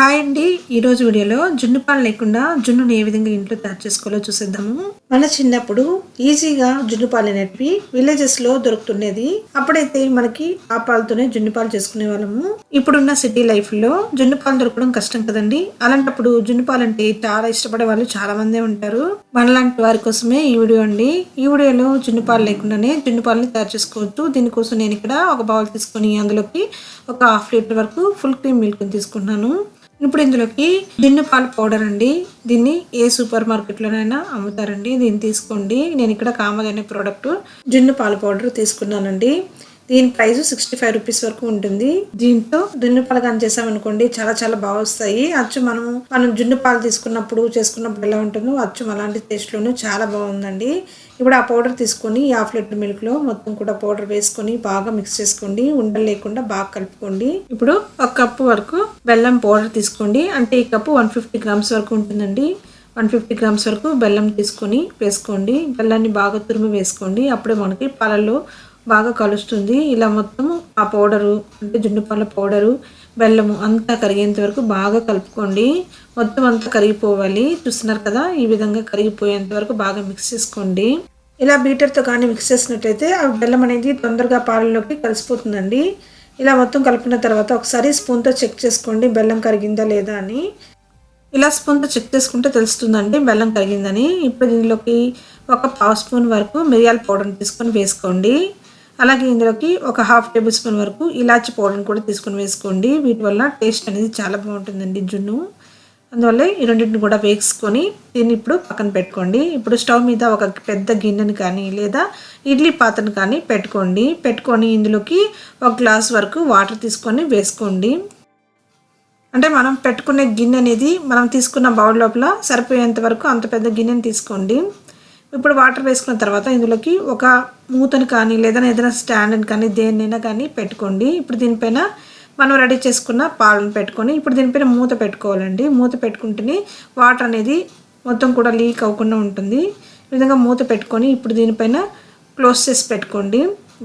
Hi అండి. ఈరోజు వీడియోలో జున్ను పాలు లేకుండా జున్నుని ఏ విధంగా ఇంట్లో తయారు చేసుకోవాలో చూసేద్దాము. మన చిన్నప్పుడు ఈజీగా జున్ను పాలు అనేటివి విలేజెస్లో దొరుకుతుండేది. అప్పుడైతే మనకి ఆ పాలతోనే జున్ను పాలు చేసుకునే వాళ్ళము. ఇప్పుడున్న సిటీ లైఫ్లో జున్ను పాలు దొరకడం కష్టం కదండి. అలాంటప్పుడు జున్ను పాలు అంటే చాలా ఇష్టపడే వాళ్ళు చాలా మందే ఉంటారు. మనలాంటి వారి కోసమే ఈ వీడియో అండి. ఈ వీడియోలో జున్ను పాలు లేకుండానే జున్ను పాలని తయారు చేసుకోవచ్చు దీనికోసం నేను ఇక్కడ ఒక బౌల్ తీసుకొని అందులోకి ఒక హాఫ్ లీటర్ వరకు ఫుల్ క్రీమ్ మిల్క్ తీసుకున్నాను. ఇప్పుడు ఇందులోకి దిన్ను పాలు పౌడర్ అండి. దీన్ని ఏ సూపర్ మార్కెట్లోనైనా అమ్ముతారండి. దీన్ని తీసుకోండి. నేను ఇక్కడ కామద్ అనే ప్రోడక్ట్ జున్ను పాల పౌడర్ తీసుకున్నానండి. దీని ప్రైస్ సిక్స్టీ ఫైవ్ రూపీస్ వరకు ఉంటుంది. దీంతో జున్ను పాలు కానీ చేసామనుకోండి చాలా చాలా బాగా వస్తాయి. అచ్చు మనం మనం జున్ను పాలు తీసుకున్నప్పుడు చేసుకున్నప్పుడు ఎలా ఉంటుందో అచ్చు అలాంటి టేస్ట్లోనూ చాలా బాగుందండి. ఇప్పుడు ఆ పౌడర్ తీసుకొని హాఫ్ లీటర్ మిల్క్లో మొత్తం కూడా పౌడర్ వేసుకొని బాగా మిక్స్ చేసుకోండి. ఉండలు లేకుండా బాగా కలుపుకోండి. ఇప్పుడు ఒక కప్పు వరకు బెల్లం పౌడర్ తీసుకోండి. అంటే ఈ కప్పు వన్ ఫిఫ్టీ గ్రామ్స్ వరకు ఉంటుందండి. వన్ ఫిఫ్టీ గ్రామ్స్ వరకు బెల్లం తీసుకొని వేసుకోండి. బెల్లాన్ని బాగా తురిమి వేసుకోండి. అప్పుడే మనకి పాలలో బాగా కలుస్తుంది. ఇలా మొత్తం ఆ పౌడరు అంటే జున్ను పాల పౌడరు బెల్లము అంతా కరిగేంత వరకు బాగా కలుపుకోండి. మొత్తం అంతా కరిగిపోవాలి. చూస్తున్నారు కదా ఈ విధంగా కరిగిపోయేంత వరకు బాగా మిక్స్ చేసుకోండి. ఇలా బీటర్తో కానీ మిక్స్ చేసినట్టయితే ఆ బెల్లం అనేది తొందరగా పాలలోకి కలిసిపోతుందండి. ఇలా మొత్తం కలిపిన తర్వాత ఒకసారి స్పూన్తో చెక్ చేసుకోండి బెల్లం కరిగిందా లేదా అని. ఇలా స్పూన్తో చెక్ చేసుకుంటే తెలుస్తుందండి బెల్లం కరిగిందని. ఇప్పుడు దీనిలోకి ఒక పావు స్పూన్ వరకు మిరియాల పౌడర్ తీసుకొని వేసుకోండి. అలాగే ఇందులోకి ఒక హాఫ్ టేబుల్ స్పూన్ వరకు ఇలాచి పౌడర్ని కూడా తీసుకొని వేసుకోండి. వీటి వల్ల టేస్ట్ అనేది చాలా బాగుంటుందండి జున్ను. అందువల్ల ఈ రెండింటిని కూడా వేసుకొని దీన్ని ఇప్పుడు పక్కన పెట్టుకోండి. ఇప్పుడు స్టవ్ మీద ఒక పెద్ద గిన్నెని కానీ లేదా ఇడ్లీ పాత్రను కానీ పెట్టుకోండి. పెట్టుకొని ఇందులోకి ఒక గ్లాస్ వరకు వాటర్ తీసుకొని వేసుకోండి. అంటే మనం పెట్టుకునే గిన్నె అనేది మనం తీసుకున్న బౌల్ లోపల సరిపోయేంత వరకు అంత పెద్ద గిన్నెని తీసుకోండి. ఇప్పుడు వాటర్ వేసుకున్న తర్వాత ఇందులోకి ఒక మూతను కానీ లేదా ఏదైనా స్టాండ్ని కానీ దేన్నైనా కానీ పెట్టుకోండి. ఇప్పుడు దీనిపైన మనం రెడీ చేసుకున్న పాలను పెట్టుకొని ఇప్పుడు దీనిపైన మూత పెట్టుకోవాలండి. మూత పెట్టుకుంటేనే వాటర్ అనేది మొత్తం కూడా లీక్ అవ్వకుండా ఉంటుంది. ఈ విధంగా మూత పెట్టుకొని ఇప్పుడు దీనిపైన క్లోజ్ చేసి పెట్టుకోండి.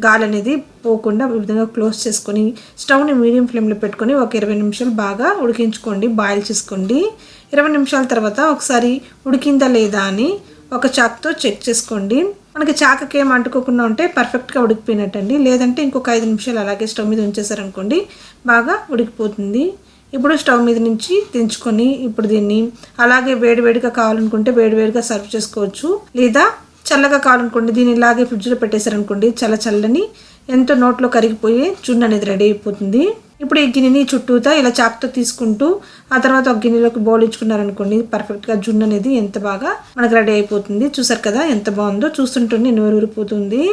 గాలి అనేది పోకుండా ఈ విధంగా క్లోజ్ చేసుకొని స్టవ్ని మీడియం ఫ్లేమ్లో పెట్టుకొని ఒక ఇరవై నిమిషాలు బాగా ఉడికించుకోండి. బాయిల్ చేసుకోండి. ఇరవై నిమిషాల తర్వాత ఒకసారి ఉడికిందా లేదా అని ఒక చాక్తో చెక్ చేసుకోండి. మనకి చాకకి ఏం అంటుకోకుండా ఉంటే పర్ఫెక్ట్గా ఉడికిపోయినట్టండి. లేదంటే ఇంకొక ఐదు నిమిషాలు అలాగే స్టవ్ మీద ఉంచేసారనుకోండి బాగా ఉడికిపోతుంది. ఇప్పుడు స్టవ్ మీద నుంచి దించుకొని ఇప్పుడు దీన్ని అలాగే వేడివేడిగా కావాలనుకుంటే వేడివేడిగా సర్వ్ చేసుకోవచ్చు. లేదా చల్లగా కావాలనుకోండి దీన్ని ఇలాగే ఫ్రిడ్జ్లో పెట్టేశారనుకోండి చల్ల చల్లని ఎంతో నోట్లో కరిగిపోయి చున్ను అనేది రెడీ అయిపోతుంది. ఇప్పుడు ఈ గిన్నెని చుట్టూతా ఇలా చాకుతో తీసుకుంటూ ఆ తర్వాత ఒక గిన్నెలోకి బోలించుకున్నారనుకోండి పర్ఫెక్ట్గా జున్ను అనేది ఎంత బాగా మనకు రెడీ అయిపోతుంది. చూసారు కదా ఎంత బాగుందో చూస్తుంటేనే నోరు ఊరిపోతుంది.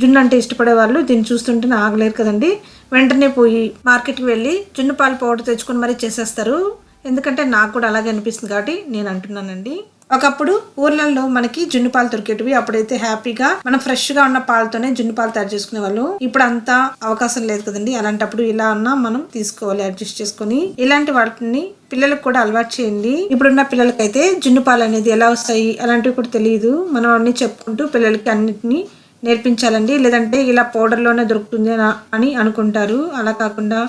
జున్ను అంటే ఇష్టపడే వాళ్ళు దీన్ని చూస్తుంటేనే ఆగలేరు కదండి. వెంటనే పోయి మార్కెట్కి వెళ్ళి జున్ను పాలు పౌడర్ తెచ్చుకొని మరీ చేసేస్తారు. ఎందుకంటే నాకు కూడా అలాగే అనిపిస్తుంది కాబట్టి నేను అంటున్నానండి. ఒకప్పుడు ఊర్లలో మనకి జున్ను పాలు దొరికేటివి. అప్పుడైతే హ్యాపీగా మనం ఫ్రెష్గా ఉన్న పాలతోనే జున్ను పాలు తయారు చేసుకునే వాళ్ళు. ఇప్పుడు అంతా అవకాశం లేదు కదండి. అలాంటప్పుడు ఇలా అన్నా మనం తీసుకోవాలి అడ్జస్ట్ చేసుకుని. ఇలాంటి వాటిని పిల్లలకు కూడా అలవాటు చేయండి. ఇప్పుడున్న పిల్లలకైతే జున్ను పాలు అనేది ఎలా వస్తాయి? అలాంటివి కూడా తెలియదు. మనం అన్ని చెప్పుకుంటూ పిల్లలకి అన్నిటిని నేర్పించాలండి. లేదంటే ఇలా పౌడర్లోనే దొరుకుతుంది అని అనుకుంటారు. అలా కాకుండా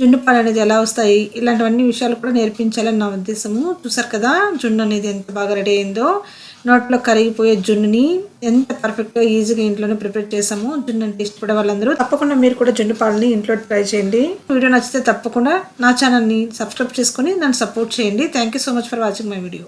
జున్ను పాలు అనేది ఎలా వస్తాయి? ఇలాంటివన్నీ విషయాలు కూడా నేర్పించాలని నా ఉద్దేశము. చూసారు కదా జున్ను అనేది ఎంత బాగా రెడీ అయిందో. నోట్లో కరిగిపోయే జున్నుని ఎంత పర్ఫెక్ట్గా ఈజీగా ఇంట్లోనే ప్రిపేర్ చేసాము జున్ను అంటే ఇష్టపడే వాళ్ళందరూ తప్పకుండా మీరు కూడా జున్ను పాలని ఇంట్లో ట్రై చేయండి. వీడియో నచ్చితే తప్పకుండా నా ఛానల్ని సబ్స్క్రైబ్ చేసుకొని నన్ను సపోర్ట్ చేయండి. Thank you so much for watching my video